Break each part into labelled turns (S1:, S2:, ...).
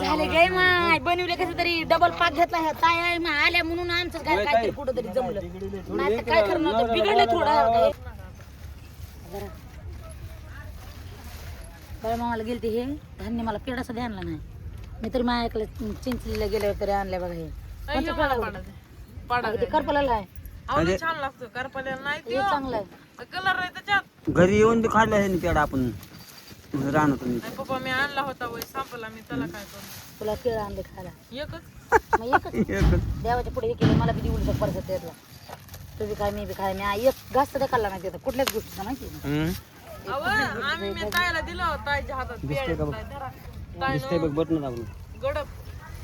S1: झाले काय माय? बनवले कसं तरी? डबल पाक घेतला ह्या ताय मा. आल्या म्हणून आमचं घर काहीतरी कुठं तरी जमलं. नाही तर काय करणार? होतं बिघडलं थोडं. काय जरा बाळा मामाला गेलते हे. धान्य मला पेढा सुद्धा आणला नाही. मी तरी माझ्याकडे चिंचलीला गेल्यावर तरी आणलंय बघा हे. कोणतं पेढा होतं? अगं ते करपलेला आहे.
S2: छान लागतो. करपल्याला नाही
S1: हे चांगलं आहे.
S2: कलर आहे त्याच्यात.
S3: घरी येऊन बी खाल्लं आहे पेड आपण. राहणार
S2: नाही पप्पा मी आणला होता वय संपला मी त्याला काय करू?
S1: तुला केळं आणले खायला.
S2: एकच?
S1: मग एकच? देवाच्या पुढे हे केलं मला बी दिवली परत त्यातला. तू बी काय मी बी काय मी एक घास सुद्धा खाल्ला नाही त्याचा कुठल्याच गोष्टीचा माहिती आहे?
S2: अव आम्ही मी ताईला दिलं होतं ताईच्या हातात पेढा ताई धरा. ताई
S3: दिसतंय बघ बटन दाबून.
S2: गडप.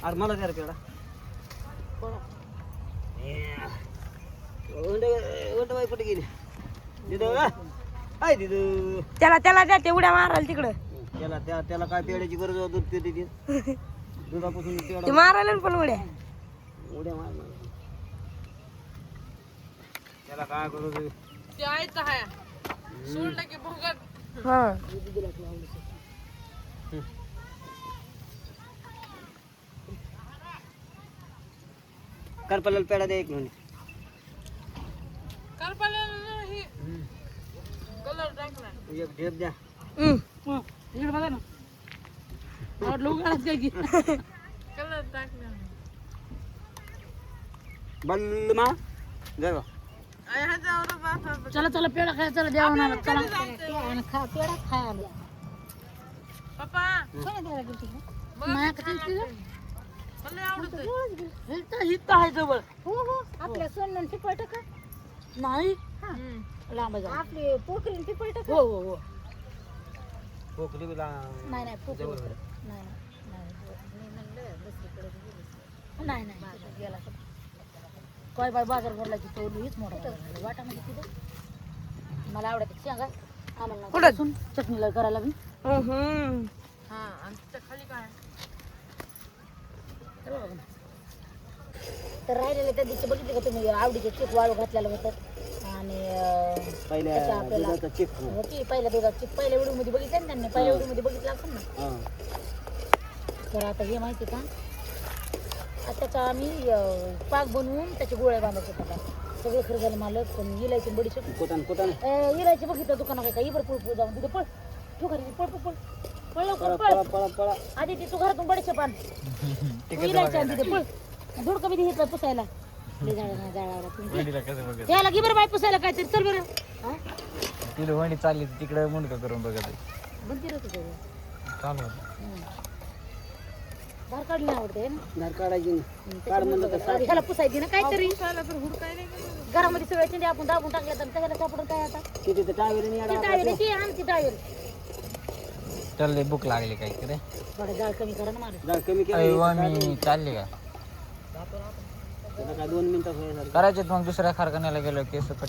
S3: अरे मला द्या पेडा बाई कुठे गेली? हाय दिदू
S1: त्याला त्याला द्या ते उड्या मारायला तिकडं.
S3: त्याला त्या त्याला काय पेड्याची गरज आहे, दूध पिते ती दुधापासून
S1: मारायला पण उड्या.
S3: उड्या मार मार. त्याला काय करू
S2: ते आईचं आहे सोडलं की भोगत.
S1: हा.
S3: करपल्याला पेडा द्या एक
S2: कलर टाकला
S3: एक ढेप द्या
S1: इकडे बघा ना काय की
S2: कलर
S3: जाय बा
S1: चला चला पेढा खाय चला जेवण चला आणि खा पेढा खाय आलं
S2: पप्पा
S1: कोणी द्यायला का तिला?
S2: मला
S1: आहे जवळ हो हो आपल्या सोनं टिपळ का नाही लांब जा आपली पोखरी हो हो हो. नाही नाही पोखरी नाही. गेला. काय बाय बाजार भरला की तो हीच मोठा. वाटा म्हणजे तिथं? मला आवडते सांगा. आम्हाला कुठं? चटणीला करायला बी
S2: हा खाली काय.
S1: तर राहिलेलं त्या दिवशी बघितलं का तुम्ही? आवडीचे चीक वाळू घातलेलं होतं. आणि
S3: पहिल्या
S1: आपल्याला-
S3: दुधाचा चिक
S1: हो की पहिल्या दुधात चीक पहिल्या व्हिडिओमध्ये बघितलं ना त्यांनी पहिल्या व्हिडिओमध्ये बघितलं असेल ना?
S3: हा.
S1: तर आता हे माहिती का? आता त्याचा आम्ही अं, पाक बनवून त्याचे गोळ्या बांधत होतो का सगळं खरं झालं मालक पण इलायची बडीशे
S3: कोटान कोटान
S1: इलायची बघितलं दुकानात काय इबर पुळ पुळ जाऊन तिथे पळ. तू घरी पळ पळ पळ. पळ लवकर
S3: पळा
S1: पळ.
S3: पळा
S1: आधी ती तू घरातून बडीशे पान तू इलायची आणि तिथे पळ. धुडकं बी घेतलं पुसायला. नाही त्याला बरं बाय पुसायला काहीतरी चल बरं. हा?
S4: वणी चालली तिकडे मुंडका करून बघत आहे.
S1: बंद केलं तुझं
S4: चालू
S1: बाहेर काढली नाही आवडते ना?
S3: काढायची नाही.
S1: हम्म, ह्याला पुसायची काहीतरी?
S2: नाही.
S1: घरामध्ये सगळ्या चिंडी आपण दाबून टाकल्या तर त्याला सापडून काय आता?
S3: किती तर टावेल आणि
S1: ती ती आमची टावेल
S4: त्याला लय भूक लागली काय रे
S1: जाळ कमी करा ना मला.
S3: जाळ कमी केलं
S4: अय्वा मी चालली का?
S3: त्याला काय दोन मिनिटात होईल झालं.
S4: करायचे मग दुसऱ्या कारखान्याला गेलो केस कट.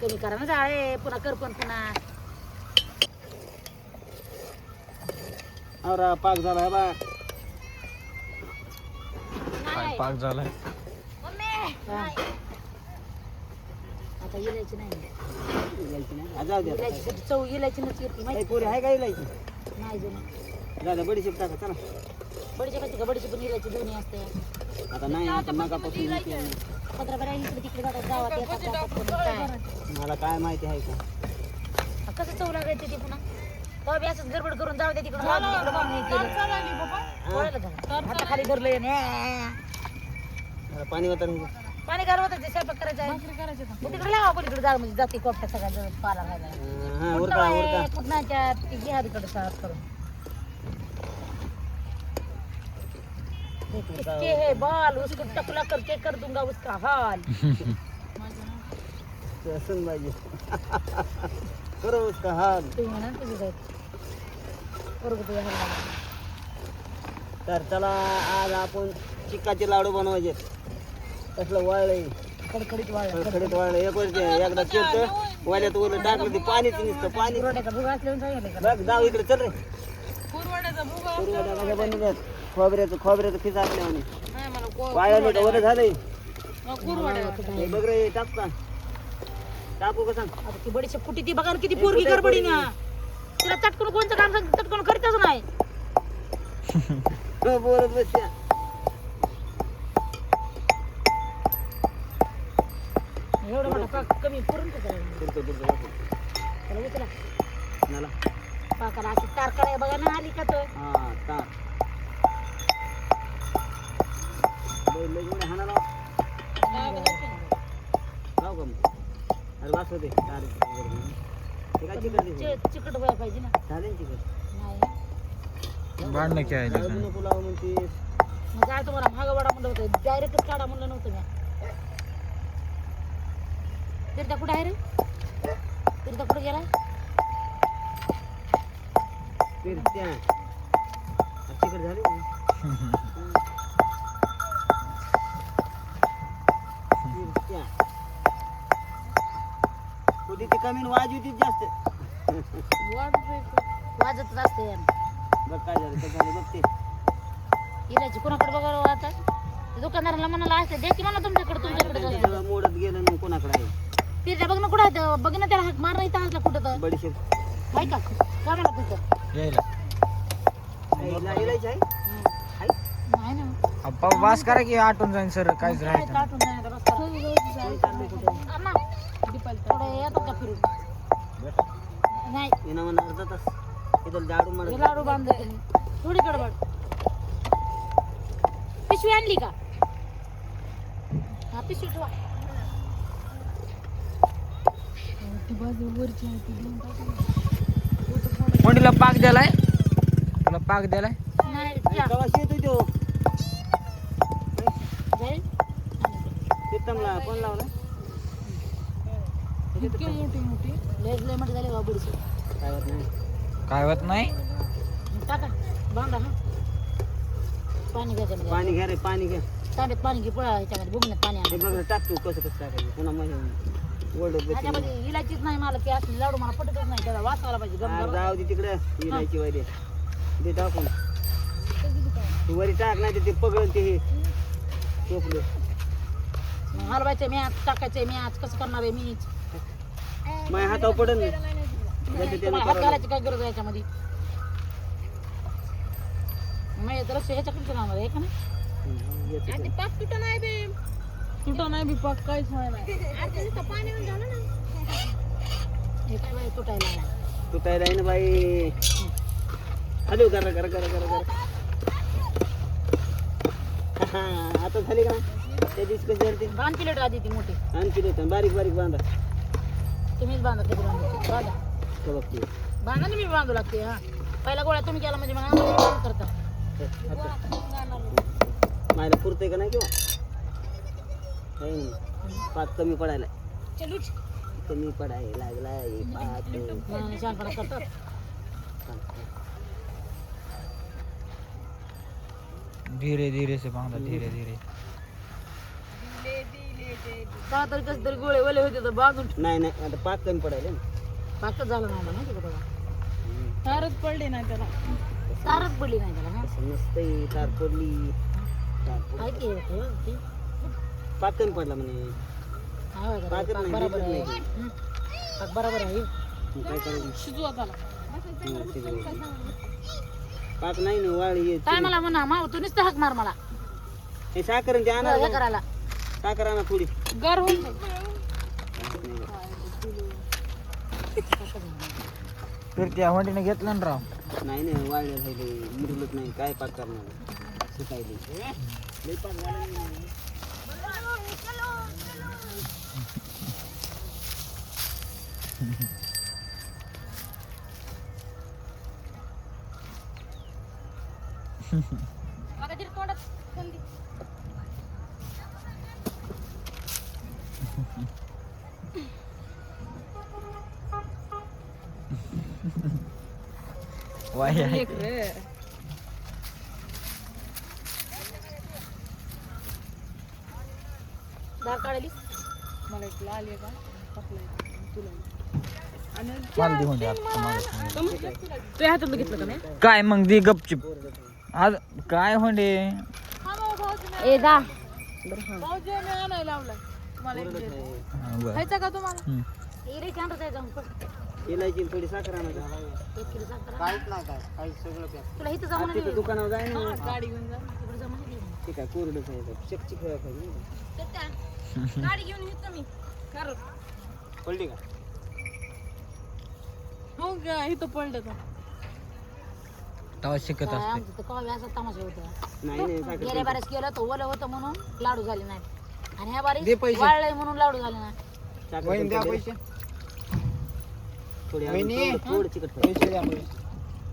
S1: कमी करा ना जाळ पुन्हा कर पण पुन्हा.
S3: आवरा पाक झाला बा.
S4: काय पाक झालाय.
S1: आता इलायची नाही.
S3: इलायची नाही? जाऊ दे आता.
S1: इलायची चव इलायची येते माहिती.
S3: पोरी आहे का इलायची?
S1: नाही जुनं
S3: जाऊ दे बडीशेप टाका चला.
S1: बडीची कशी का? बडीची पण दोन्ही असते.
S3: आता नाही आता येते.
S1: तिकडे जातात गावात येतात जातात पण काय.
S3: मला काय माहिती आहे का?
S1: कसं चव लागायची ती पुन्हा? तेव्हा बी असंच गडबड करून जाऊ दे तिकडे जाऊ दे तिकडे जाऊन हे. केलं. वळलं झालं. आता खाली धरलंय आणि
S3: मला पाणी वाटून
S1: पाणी घालवत ते स्वयंपाक करायचा आहे. मग तिकडे लावा पलीकडे जा म्हणजे जाते कोपऱ्या सगळ्या पाला घालायला
S3: हा उरका उरका.
S1: कुठनाच्या ती घ्या तिकडे साफ करून. किसके है बाल उसको टकला करके कर दूंगा उसका हाल.
S3: सुन पाहिजे करो उसका हाल. तर चला आज आपण चिक्काचे लाडू बनवायचे. कसलं वाळलंय
S1: कडकडीत वाळ
S3: खडखडीत वाळलं एक वर्ष एकदा चिरतं वाल्यात ओलं टाकलं ते पाणीच नुसतं पाणी बघ जाऊ इकडे चल रे.
S2: कुरवड्याचा
S3: बनवतात खोबऱ्याचं खोबऱ्याचं खिस आपल्या म्हणे
S2: नाही मला को-
S3: ओलं झालंय.
S2: मला कुरवड्या
S3: हे बघ रे टाक का? टाकू का सांग?
S1: आता ती बडीशी फुटी ती? बघा ना किती पोरगी गडबडी ना तिला चटकून कोणतं काम सांगितलं चटकून करीतच नाही.
S3: हो, बोलत बसत्या
S1: एवढं मोठा पाक कमी पुरून का त्याला
S3: पुरतो पुरतो वापरू.
S1: त्याला उचला.
S3: नाला
S1: पाकाला अशी बघा ना आली का तर
S3: हा तार.
S4: भांडणं खेळायला
S3: लावू नको लावू म्हणते
S1: मग काय तुम्हाला मागं वडा म्हणलं होतं? डायरेक्टच काढा म्हणलं नव्हतं मी तीर्था कुठं आहे रे? तीर्था कुठं गेलाय
S3: फिरत्या अरे चिकट झाले फिरत्या कधी ती कमी वाज होती जास्त.
S1: वाजतच असते. यानं.
S3: बघ काय झालं? काय झालं? बघ ते
S1: इलायची कोणाकडे बघावं आता? ते दुकानदाराला म्हणाला असते द्या की म्हणा तुमच्याकडे तुमच्याकडे जाऊ.
S3: सगळं मोडत गेलं ना कोणाकडे आहे?
S1: तीर्था बघ ना कुठं आहे ते. बघ ना त्याला हाक मार नाही असला कुठं तर.
S3: बडीशेप.
S1: आहे का? काय म्हणा तिथं
S4: यायला.
S3: आहे आहे?
S1: नाही ना.
S4: अप्पा बास करा की आटून जाईन सर काहीच
S1: काय
S4: राहायचं नाही.
S1: काटून नाही आता रस्त्याला. अण्णा, थोडं येतात का फिरून? नाही.
S3: येणं म्हणा अर्धा तास इथं दाडू
S1: हे
S3: म्हणत
S1: लाडू बांधले तुम्ही थोडी गडबड. पिशवी आणली का? हा पिशवी ठेवा.
S4: कोणीला पाक द्यालाय? तुला पाक द्यालाय?
S1: नाही जा.
S3: कवाशी येतो तो?
S1: जाईल.
S3: तिथंला कोण लावला?
S1: लय लय मोठी झाली बाबा
S3: काय होत नाही
S4: काय होत नाही?
S1: टाका बांधा पाणी घ्यायचं
S3: पाणी घ्या रे पाणी घ्या.
S1: पाणी घे पळा ह्याच्यामध्ये बुगण्यात पाणी
S3: हे बघ रे, टाक तू कसं कसं टाकायचं. पुन्हा ओरडत
S1: ह्याच्यामध्ये नाही मला की असली लाडू मला पटतच नाही त्याला पाहिजे गम
S3: जाऊ दे तिकडे इलायची वैरे ते टाकून. तू वरी टाक नाही तर ते पगळ ते हे टोपलं
S1: हलवायचं मी आज टाकायचंय मी आज कसं करणार आहे मीच?
S3: माझ्या हातावर पडन ना जाते त्यानं
S1: तुम्हाला हात
S3: करावं.
S1: घालायची काय गरज आहे याच्यामध्ये? मग तर लक्ष ह्याच्याकडे लावणार आहे का नाही?
S3: हम्म, येतं ते.
S2: पाक तुटं नाही बे. तुटं नाही बी पाक काहीच नाही
S1: हे काय बाई तुटायला लागलाय.
S3: तू काय राही ना बाई. हॅलो करा करा करा करा करा. हा, आता झाली का? त्या दिवशी कशी झाली
S1: बांध प्लेट आधी ती मोठी.
S3: आणखी देतो बारीक बारीक बांधा.
S1: तुम्हीच बांधा बांधायची बांधा.
S3: का बघ ते.
S1: बांधा ना मी बांधू लागते हा. पहिला गोळ्या तुम्ही केला म्हणजे मग आम्हाला बाँध करता.
S3: मायला पुरतंय का नाही किंवा? नाही. पाच कमी पडायला.
S1: चलूच
S3: कमी पडायला लागलाय पाच
S1: शहाणपणा करतात
S4: धीरे धीरे से बांधा धीरे धीरे.
S1: का तरी कसं तरी गोळे ओले होते तर बांधून
S3: नाही नाही आता पाच कमी पडायला ना.
S1: पाकच झालं तुला
S3: हम्म.
S2: तारच पडली नाही त्याला.
S1: तारच पडली नाही त्याला हा.
S3: असं नसतंय तार पडली. तार पडली.
S1: काय हे, ते?
S3: म्हणे.
S1: हा, पाक
S3: नाही,
S1: बरोबर आहे.
S3: नाही.
S1: हं. पाक बरोबर आहे.
S3: मग काय करायचं शिजवायचं. पाक नाही ना वाळी ये
S1: काय मला म्हणा माव तू नुसतं हाक मार मला.
S3: हे साखर आणि ते आणा
S1: हे करायला.
S3: साखर आणा थोडी
S2: गार होऊन जाईल.
S4: तर त्या वंडीने घेतलं ना राव.
S3: नाही नाही वाळले झाले मुरलत नाही काय पाक करणार सुकायले लई पाक वाळले नाही.
S1: बघा तरी तोंडात कंदी.
S4: वाय आहे.
S2: एक रे
S1: दार काढली
S2: मला एक लाल आहे का टाकलंय तुला आणि
S4: मला दे हुंडी आता तुम्हाला.
S2: तुझ्या हातात घेतलं का नाही
S4: काय मग दे गपचिप आज काय हुंडे
S1: ए दा
S2: भाऊजी आणायला लावलाय तुम्हाला एक देतो.
S4: हा, बरं.
S2: खायचा का तुम्हाला.
S1: इलायची
S3: थोडी साखर आणायची.
S1: एक किलो साखर आण.
S3: काहीच नाही काय काही सगळं प्या.
S1: तुला इथं जाऊन
S3: आज तिथं दुकानावर जाय ना.
S2: गाडी घेऊन जा.
S1: तिकडे जाऊन दे.
S3: ते काय कोरडंच आहे चकचिक व्हायला पाहिजे
S2: गाडी घेऊन येतो मी खरं
S3: पडली का?
S2: हो का इथं पडलं तर.
S4: तेव्हा शिकत
S1: काय
S4: असते
S1: आमचं तर कवा असा तमाशा होता
S3: नाही नाही साखर
S1: गेल्या बारेस केलं तर ओलं होतं म्हणून लाडू झाले नाही आणि ह्या बारी
S3: दे पैसे.
S1: वाळलंय म्हणून लाडू झाले नाही
S3: साखर पडली. थोडी अजून थोडं- थोडं चिकट पाहिजे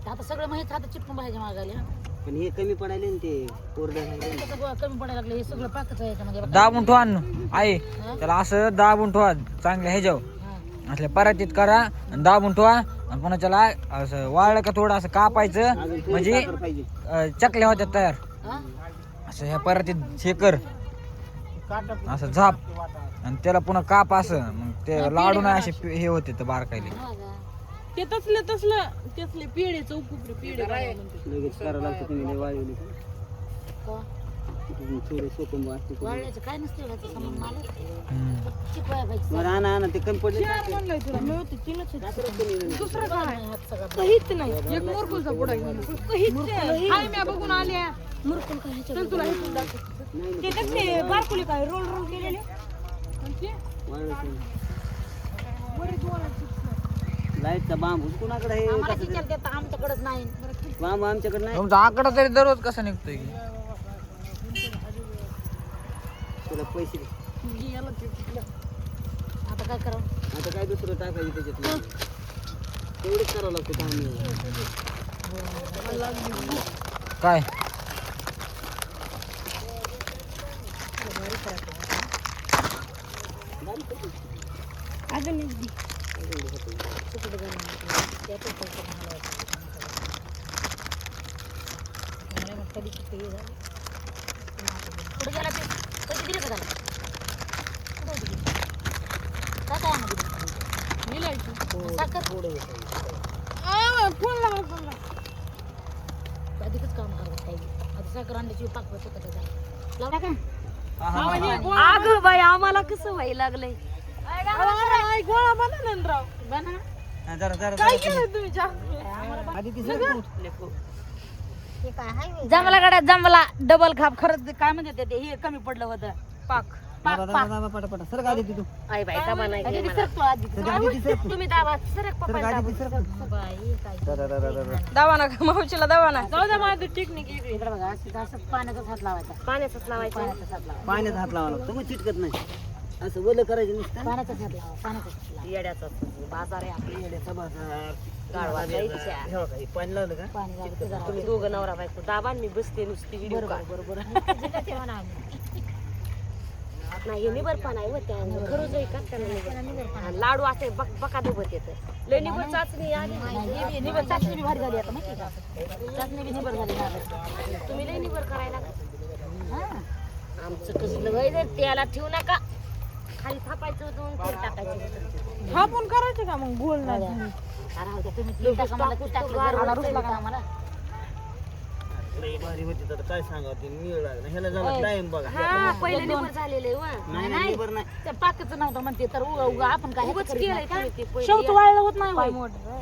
S1: तर आता सगळं माहीत राहतं चिटकून बाहेरच्या मागायला हा.
S3: पण हे कमी पडायले ना ते कोरडं राहिलं
S1: त्याचं गोळा कमी पडायला लागले हे सगळं पाकच आहे याच्यामध्ये बघा.
S4: दाबून ठेवा न. आई
S1: हा?
S4: त्याला असं दाबून ठेवा चांगलं हे जाऊ
S1: हा.
S4: असल्या परातीत करा आणि दाबून ठेवा आणि पुन्हा त्याला असं वाळलं का थोडं असं कापायचं
S3: अजून थोडी
S4: म्हणजे
S3: साखर पाहिजे
S4: अं, चकल्या होत्या तयार
S1: हा?
S4: असं ह्या परातीत हे कर असं झाप आणि त्याला पुन्हा काप असं मग ते लाडू नाही असे हे होते तर
S1: हा का?
S2: ते तसलं तसलं तसले पेढे चौकुपरे पेढे म्हणते.
S3: लगेच करावं लागतं तुम्ही लय वाळवली का? थोडे सोकून
S1: वाळल्याचं काय नसतं एवढं त्याचं संबंध मला.
S4: हम्म.
S1: चिकवाया पाहिजे
S3: बरं आणा आणा ते कमी पडले
S2: चार म्हणलंय तुला तीनच आहेत.
S3: होईल.
S2: दुसरं काय?
S1: हात सगळा
S2: काहीच नाही. एक मुरकुलचा पुढा घेऊन काहीच हाय मी बघून आले
S1: मुरकून काय ह्याच्यावर
S2: चल तुला इथून दाखव.
S3: नाही ना,
S2: ते कसले बारकुले काय? रोल रोल केलेले.
S3: लाईटचा बांबू कुणाकडे आहे
S1: आम्हाला देता आमच्याकडेच नाही.
S3: ते? बांबू आमच्याकडे नाही.
S4: तुमचा आकडा तरी दररोज कसा निघतोय की?
S3: तुला पैसे दे.
S1: आता काय करावं?
S3: आता काय दुसरं टाकायचं त्याच्यात तेवढंच करावं लागतं काम.
S4: काय?
S1: कधी किती हे झालं गेला ते कधी दिलं का त्याला कुठं काय
S2: फोन लावा फोन लावा
S1: अधिकच काम करत काही आता साखर आणल्याची पाक होतं का त्याचा का
S5: अगं बाई आम्हाला कसं व्हायला लागलंय?
S2: गोळा बना ना राव
S1: बना
S3: जरा जरा
S2: काय केलं तुम्ही जास्त
S3: आधी ती सरकू.
S1: जमला गाड्यात जमला डबल खाप खरंच ते काय म्हणते ते हे कमी पडलं होतं पाक
S3: दाबा, दाबा, दाबा, पटापटा. सरक आधी. ती तू.
S5: आई बाई का
S1: आधी ती सरकतो आधी
S3: सरक आधी ती सरक.
S5: तुम्ही दाबा सरक
S3: आधी ती.
S5: दावा ना मावशीला दावा ना
S2: जाऊ द्या माझं टेक्निक
S1: पाण्याचाच हात लावायचा.
S5: पाण्याचाच लावायचं.
S1: पाण्याचाच हात लावा
S3: पाण्यात हात लावा लागतो. मग चिटकत नाही. असं ओलं करायचं नुसतं?
S1: लावा हात लावा.
S5: येड्याचा बाजार आहे आपली.
S3: येड्याचा बाजार.
S5: गाढवा जायच्या.
S3: हे बघा, हे पाणी लावलं का?
S1: पाणी की जरा
S5: तुम्ही दोघं नवरा बायको दाबा आणि मी बसते नुसती व्हिडिओ का
S1: बरोबर
S5: नाही हे निबर पण आहे त्या. खरंच आहे का त्याला निबर आणि लाडू असे बक बका दुबत येतं. लय निबर चाचणी आली
S1: निबर चाचणी. बी भारी झाली आता माहिती का? चाचणी बी निबर झाली.
S5: तुम्ही लय निबर करायला.
S1: हा.
S5: आमचं कसलं व्हायचं त्याला ठेवू नका. खाली थापायचं होतं तेल टाकायचं होतं.
S2: हा पण करायचं का मग? गोल नाही
S1: तुम्ही टाका मला? तूप टाकलं गरमाला रुसला का? आम्हाला?
S3: लई भारी होती तर काय सांगा ते निळ लागलं. ह्याला झाला टाइम बघा.
S5: हा पहिले निबर झालेले वा.
S3: नाही नाही बरं नाही.
S1: त्या पाकच नव्हतं म्हणते तर उगा उगा आपण काय
S5: उगाच
S1: करीत
S5: केलंय
S1: नाही. का?
S5: तुम्ही ते पहिले.
S1: शेवट वाळलं होत नाही होय.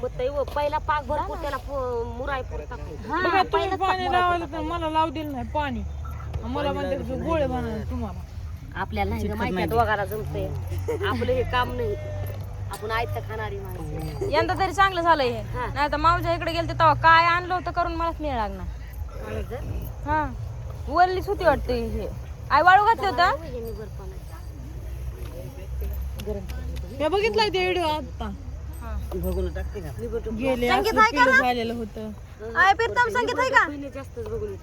S5: होतंय व. पहिला पाक भरपूर त्याला प- मुराय
S2: बघा तुम्ही पाणी लावायला तर मला लावू दिलं नाही पाणी. मला म्हणते गोळे बनवायला तुम्हाला.
S5: आपल्याला नाही माहिती आहे दोघाला जमतंय. आपलं हे काम नाही. आपण आयत खाणारी माणसं.
S6: यंदा तरी चांगलं झालंय हे.
S5: हा.
S6: नाही तर मावच्या इकडे गेलते तेव्हा काय आणलं होतं करून मलाच मिळ लागणार.
S5: जर
S6: हा. वरलीच होती वाटते हे. आई वाळू घातलं होतं?
S5: हे निबरपण आहे.
S2: मी बघितलाय ते व्हिडिओ आता
S3: का?
S2: झालेलं होतं.
S6: प्रीतम संगीत आहे का
S5: पहिले जास्तच बघून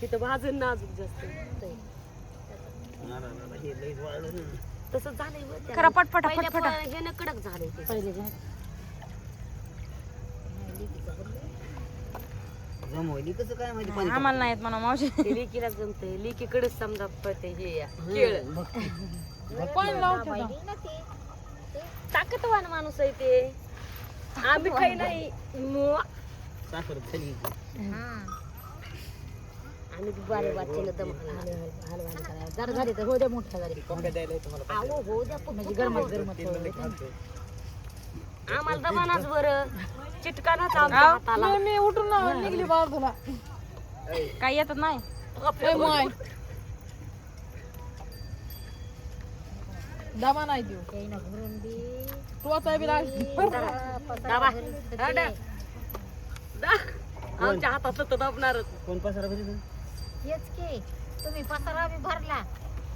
S5: तिथं भाजून नाजूक जास्त. तसं झालंय व त्याला.
S6: खरा पटपटा
S5: पहिल्या
S6: पटपटा.
S5: प- ह्यानं कडक झालंय ते.
S1: पहिले जे-
S3: जमवली कसं काय माहिती? पाणी
S6: आम्हाला नाही येत म्हणा मावशी.
S5: ते लेकीला जमतंय. लेकीकडेच समजा पडते हे केळ.
S2: पाणी लावते का?
S5: ताकदवान माणूस आहे ते. आम्ही काही नाही. मुआ.
S3: साखर खाली.
S5: आम्ही बारे वाचेल दम.
S1: जरा झाली तर हो द्या मोठ्या झाली
S5: हो द्या.
S1: म्हणजे
S5: आम्हाला दमानाच बरं. चिटकानाच आमच्या हाताला.
S2: मी उठून निघली बाजूला
S6: काय येतात नाही.
S2: दमा नाही देऊ.
S1: काही
S2: बी
S5: दाबा. आमच्या हातात तर दबणारच.
S3: कोण पसारा भरी तू?
S1: हेच की तुम्ही पसारा बी भरला.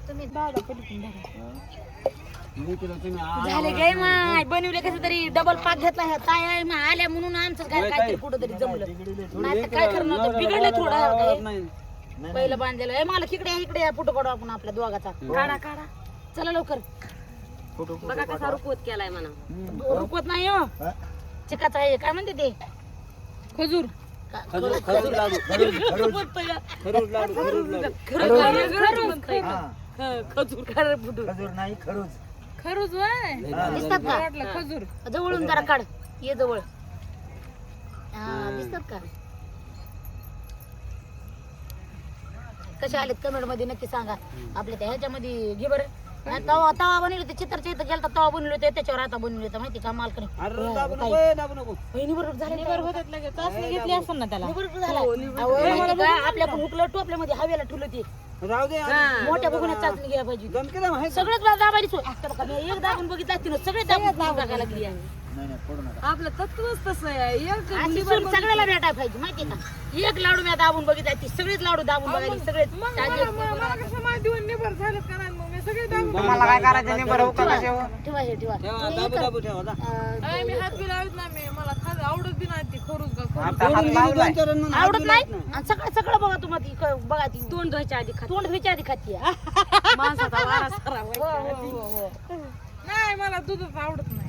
S1: तुम्ही
S2: दादा पटकून धरा.
S3: मी तुला तुम्ही आ-
S1: झाले काय माय बनवले कसं तरी डबल पाक घेतला ह्या ताय आहे मा. आल्या म्हणून आमचं काय
S3: काय?
S1: कुठं तरी जमलं. नाही तर काय करणार? होतं?
S3: नवरा
S1: बिघडलं थोडं?
S3: नाही. नाही,
S1: पहिलं बांधलेलं आहे. मला इकडे या, इकडे या फोटो काढू आपण आपल्या दोघाचा.
S5: काढा काढा.
S1: चला लवकर.
S3: फोटो
S5: बघा कसा रुकवत केलाय म्हणा.
S1: रुकवत नाही हो? चिकाचा आहे. काय म्हणते ते?
S2: खजूर.
S3: खजूर खजूर लाडू खजूर खजूर खजूर लाडू खजूर लाडू हा.
S5: खजूर काढ फुटून
S3: खजूर नाही खरूज
S2: खरंच वय.
S1: दिसतात का?
S2: वाटलं खजूर.
S1: जवळून जरा काढ. ये जवळ. हा, दिसतात का? कसे आलेत? कमेंटमध्ये नक्की सांगा. आपल्या त्या ह्याच्यामध्ये घे बरं. तवा तवा बनवले ते चित्रच्या इथं गेलता तवा बनवले होते त्याच्यावर आता बनवले होते माहिती का मालकरी
S3: अरे दाबू नको ए, दाबू नको.
S1: बहिणी बरोबर झाले
S2: निबर होतात लगेच. चाचणी घेतली असं ना त्याला.
S1: बरोबर झाला. अहो, माहिती का? आपल्या पण हुकलं टोपल्यामध्ये हवेला ठेवलं ते.
S3: राहू दे
S1: मोठ्या बघून चाचणी घ्यायला पाहिजे
S3: दम केला माहिती
S1: सगळेच दाबायला सोय. आता बघा, मी एक दाबून बघितलं असते ना सगळे दाबून लागली आहे.
S3: नाही नाही पडू नका.
S2: आपलं तत्वच तसं आहे. एक
S1: अशी सून सगळ्याला भेटायला पाहिजे माहिती का? एक लाडू मी दाबून बघितला ती सगळेच लाडू दाबून बघायला सगळेच
S2: मग
S1: ताजे.
S2: मला मला कसं माहिती होऊन निबर झालं का नाही
S4: तुम्हाला काय करायचं? नाही बरं
S1: ठेवा ठेवा हे ठेवा.
S3: ठेवा
S1: तुम्ही
S3: दाबू
S1: एक-
S3: दाबू ठेवा दा.
S1: अं,
S2: अय, मी हात बी लावत नाही मी मला खाज आवडत बी नाही ती खरूच खरूच.
S4: आता हात लावलाय.
S1: आवडत नाही? आणि सगळं सगळं बघा तुम्हाला ती क- बघा ती.
S5: तोंड धुवायच्या आधी खात.
S1: तोंड धुवायच्या आधी खाती.
S5: माणसाचा वारा सारा
S1: हो हो हो हो.
S2: नाही मला दूधच आवडत नाही.